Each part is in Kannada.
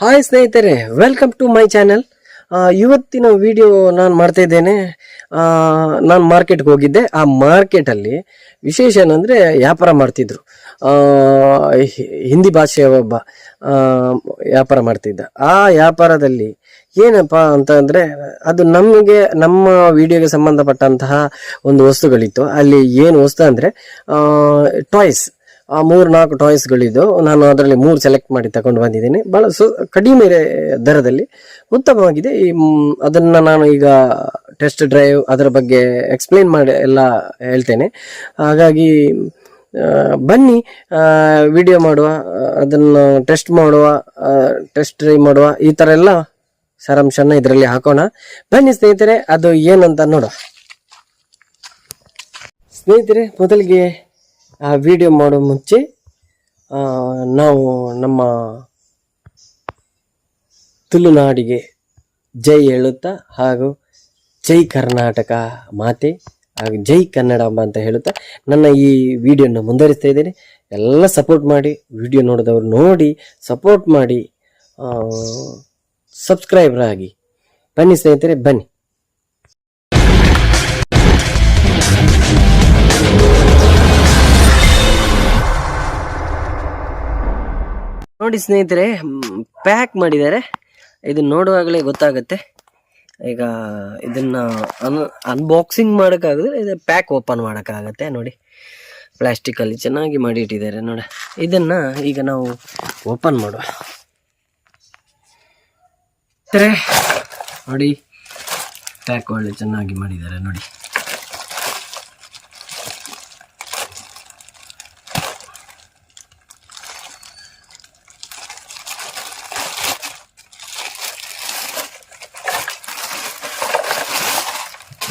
ಹಾಯ್ ಸ್ನೇಹಿತರೆ ವೆಲ್ಕಮ್ ಟು ಮೈ ಚಾನೆಲ್ ಇವತ್ತಿನ ವಿಡಿಯೋ ನಾನು ಮಾಡ್ತಾ ಇದ್ದೇನೆ. ನಾನು ಮಾರ್ಕೆಟ್ಗೆ ಹೋಗಿದ್ದೆ. ಆ ಮಾರ್ಕೆಟಲ್ಲಿ ವಿಶೇಷ ಏನಂದರೆ ವ್ಯಾಪಾರ ಮಾಡ್ತಿದ್ರು. ಹಿಂದಿ ಭಾಷೆಯ ಒಬ್ಬ ವ್ಯಾಪಾರ ಮಾಡ್ತಿದ್ದ. ಆ ವ್ಯಾಪಾರದಲ್ಲಿ ಏನಪ್ಪ ಅಂತ ಅಂದರೆ, ಅದು ನಮಗೆ, ನಮ್ಮ ವಿಡಿಯೋಗೆ ಸಂಬಂಧಪಟ್ಟಂತಹ ಒಂದು ವಸ್ತುಗಳಿತ್ತು. ಅಲ್ಲಿ ಏನು ವಸ್ತು ಅಂದರೆ ಟಾಯ್ಸ್ ಮೂರು ನಾಲ್ಕು ಟಾಯ್ಸ್ಗಳಿದ್ದು ನಾನು ಅದರಲ್ಲಿ ಮೂರು ಸೆಲೆಕ್ಟ್ ಮಾಡಿ ತಗೊಂಡು ಬಂದಿದ್ದೀನಿ. ಭಾಳ ಸು ಕಡಿಮೆ ದರದಲ್ಲಿ. ಉತ್ತಮವಾಗಿದೆ. ಈ ಅದನ್ನು ನಾನು ಈಗ ಟೆಸ್ಟ್ ಡ್ರೈವ್ ಅದರ ಬಗ್ಗೆ ಎಕ್ಸ್ಪ್ಲೇನ್ ಮಾಡಿ ಎಲ್ಲ ಹೇಳ್ತೇನೆ. ಹಾಗಾಗಿ ಬನ್ನಿ ವಿಡಿಯೋ ಮಾಡುವ ಆ, ಅದನ್ನು ಟೆಸ್ಟ್ ಮಾಡುವ ಟೆಸ್ಟ್ ಡ್ರೈವ್ ಮಾಡುವ ಈ ಥರ ಎಲ್ಲ ಸಾರಾಂಶನ ಇದರಲ್ಲಿ ಹಾಕೋಣ. ಬನ್ನಿ ಸ್ನೇಹಿತರೆ ಅದು ಏನಂತ ನೋಡುವ. ಸ್ನೇಹಿತರೆ ಮೊದಲಿಗೆ ಆ ವಿಡಿಯೋ ಮಾಡೋ ಮುಂಚೆ ನಾವು ನಮ್ಮ ತುಳುನಾಡಿಗೆ ಜೈ ಹೇಳುತ್ತಾ ಹಾಗೂ ಜೈ ಕರ್ನಾಟಕ ಮಾತೆ ಹಾಗೂ ಜೈ ಕನ್ನಡಮ್ಮ ಅಂತ ಹೇಳುತ್ತಾ ನನ್ನ ಈ ವಿಡಿಯೋನ ಮುಂದುವರಿಸ್ತಾ ಇದ್ದೇನೆ. ಎಲ್ಲ ಸಪೋರ್ಟ್ ಮಾಡಿ ವಿಡಿಯೋ ನೋಡಿದವರು ನೋಡಿ ಸಪೋರ್ಟ್ ಮಾಡಿ ಸಬ್ಸ್ಕ್ರೈಬರ್ ಆಗಿ. ಬನ್ನಿ ಸ್ನೇಹಿತರೆ, ಬನ್ನಿ. ನೋಡಿ ಸ್ನೇಹಿತರೆ ಪ್ಯಾಕ್ ಮಾಡಿದ್ದಾರೆ. ಇದು ನೋಡುವಾಗಲೇ ಗೊತ್ತಾಗುತ್ತೆ. ಈಗ ಇದನ್ನ ಅನ್ ಅನ್ಬಾಕ್ಸಿಂಗ್ ಮಾಡೋಕ್ಕಾಗಿದ್ರೆ ಇದು ಪ್ಯಾಕ್ ಓಪನ್ ಮಾಡೋಕ್ಕಾಗತ್ತೆ ನೋಡಿ. ಪ್ಲಾಸ್ಟಿಕಲ್ಲಿ ಚೆನ್ನಾಗಿ ಮಾಡಿ ಇಟ್ಟಿದ್ದಾರೆ ನೋಡಿ. ಇದನ್ನ ಈಗ ನಾವು ಓಪನ್ ಮಾಡುವ ನೋಡಿ. ಪ್ಯಾಕ್ ಒಳ್ಳೆ ಚೆನ್ನಾಗಿ ಮಾಡಿದ್ದಾರೆ ನೋಡಿ.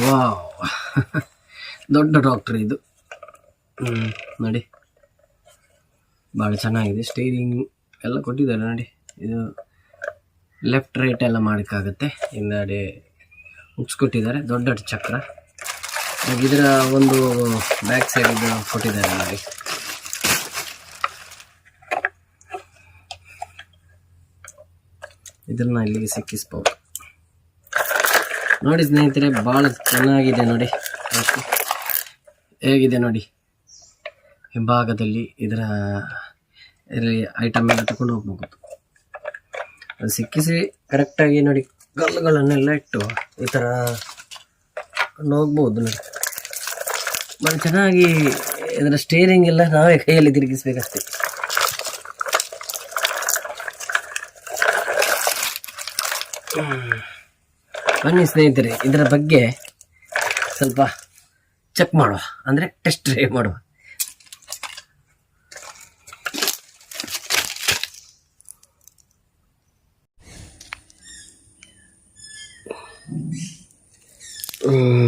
ವಾವ್. ದೊಡ್ಡ ಡಾಕ್ಟ್ರ್ ಇದು. ನೋಡಿ. ಭಾಳ ಚೆನ್ನಾಗಿದೆ. ಸ್ಟೀರಿಂಗ್ ಎಲ್ಲ ಕೊಟ್ಟಿದ್ದಾರೆ, ನೋಡಿ. ಇದು ಲೆಫ್ಟ್ ರೈಟ್ ಎಲ್ಲ ಮಾಡೋಕ್ಕಾಗತ್ತೆ. ಹಿಂದಡೆ ಕೊಟ್ಟಿದ್ದಾರೆ ದೊಡ್ಡ ಚಕ್ರ. ಇದರ ಒಂದು ಬ್ಯಾಕ್ ಸೈಡ್ ಕೊಟ್ಟಿದ್ದಾರೆ, ನೋಡಿ. ಇದನ್ನ ಇಲ್ಲಿಗೆ ಸಿಕ್ಕಿಸ್ಬೋದು. ನೋಡಿ ಸ್ನೇಹಿತರೆ, ಭಾಳ ಚೆನ್ನಾಗಿದೆ ನೋಡಿ. ಹೇಗಿದೆ ನೋಡಿ? ಹಿಂಭಾಗದಲ್ಲಿ ಇದರ ಐಟಮ್ ಎಲ್ಲ ತಗೊಂಡು ಹೋಗ್ಬೋದು. ಅದು ಸಿಕ್ಕಿಸಿ ಕರೆಕ್ಟಾಗಿ ನೋಡಿ ಕಲ್ಲುಗಳನ್ನೆಲ್ಲ ಇಟ್ಟು ಈ ಥರ ಕೊಂಡು ಹೋಗ್ಬೋದು ನೋಡಿ. ಭಾಳ ಚೆನ್ನಾಗಿ ಇದರ ಸ್ಟೇರಿಂಗ್ ಎಲ್ಲ ನಾವೇ ಕೈಯಲ್ಲಿ ತಿರುಗಿಸ್ಬೇಕಷ್ಟೇ. ಬನ್ನಿ ಸ್ನೇಹಿತರೆ ಇದರ ಬಗ್ಗೆ ಸ್ವಲ್ಪ ಚೆಕ್ ಮಾಡುವ ಅಂದರೆ ಟೆಸ್ಟ್ ಡ್ರೈವ್ ಮಾಡುವ ಹ್ಮ್.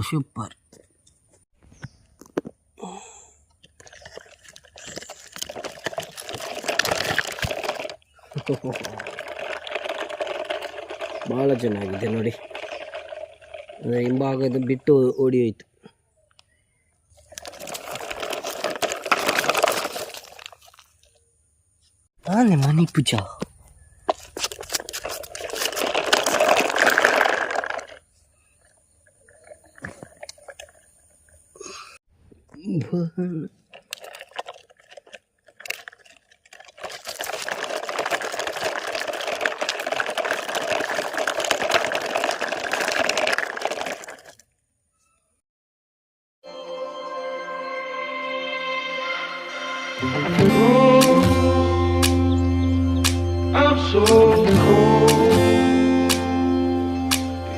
ವಾವ್ ಸೂಪರ್ ಭಾಳ ಚೆನ್ನಾಗಿದೆ ನೋಡಿ ಅಂದ್ರೆ ಹಿಂಭಾಗದ ಬಿಟ್ಟು ಓಡಿ ಹೋಯ್ತು ಆನೆ ಮನಿ ಪೂಜಾ I'm so cold.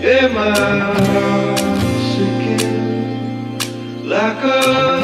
Yeah, my heart's sinking like a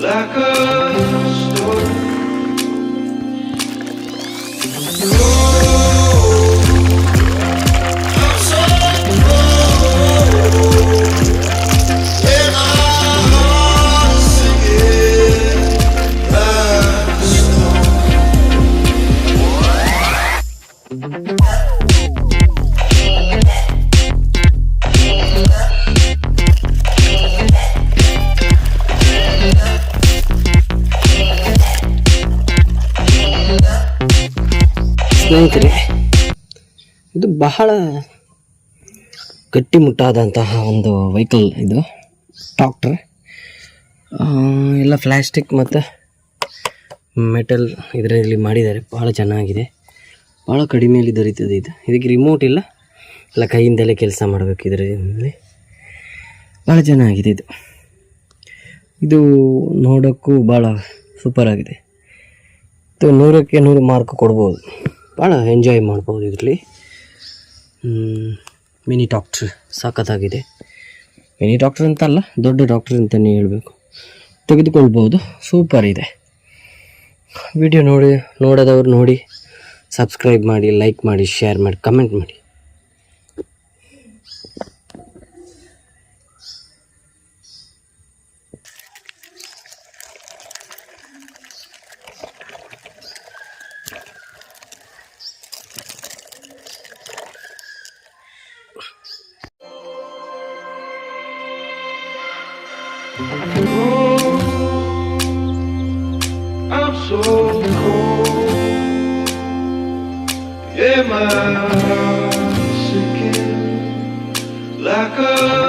like a stone. ಇದು ಬಹಳ ಗಟ್ಟಿಮುಟ್ಟಾದಂತಹ ಒಂದು ವೆಹಿಕಲ್ ಇದು. ಟ್ರಾಕ್ಟರ್ ಎಲ್ಲ ಪ್ಲ್ಯಾಸ್ಟಿಕ್ ಮತ್ತು ಮೆಟಲ್ ಇದರಲ್ಲಿ ಮಾಡಿದ್ದಾರೆ. ಭಾಳ ಚೆನ್ನಾಗಿದೆ. ಭಾಳ ಕಡಿಮೆಯಲ್ಲಿ ದೊರೀತದೆ ಇದು. ಇದಕ್ಕೆ ರಿಮೋಟ್ ಇಲ್ಲ. ಎಲ್ಲ ಕೈಯಿಂದಲೇ ಕೆಲಸ ಮಾಡಬೇಕು ಇದರಲ್ಲಿ. ಭಾಳ ಚೆನ್ನಾಗಿದೆ ಇದು. ಇದು ನೋಡೋಕ್ಕೂ ಭಾಳ ಸೂಪರ್ ಆಗಿದೆ. ಇದು ನೂರಕ್ಕೆ ನೂರು ಮಾರ್ಕ್ ಕೊಡ್ಬೋದು. ಭಾಳ ಎಂಜಾಯ್ ಮಾಡ್ಬೋದು ಇದರಲ್ಲಿ. ಮಿನಿ ಡಾಕ್ಟ್ರ್ ಸಖತ್ತಾಗಿದೆ ಮಿನಿ ಡಾಕ್ಟ್ರ್ ಅಂತ ಅಲ್ಲ, ದೊಡ್ಡ ಡಾಕ್ಟ್ರ್ ಅಂತಲೇ ಹೇಳಬೇಕು. ತೆಗೆದುಕೊಳ್ಬೋದು, ಸೂಪರ್ ಇದೆ. ವಿಡಿಯೋ ನೋಡಿ, ನೋಡೋದವ್ರು ನೋಡಿ, ಸಬ್ಸ್ಕ್ರೈಬ್ ಮಾಡಿ, ಲೈಕ್ ಮಾಡಿ, ಶೇರ್ ಮಾಡಿ, ಕಮೆಂಟ್ ಮಾಡಿ. I'm so cold. Yeah, my heart's sinking like a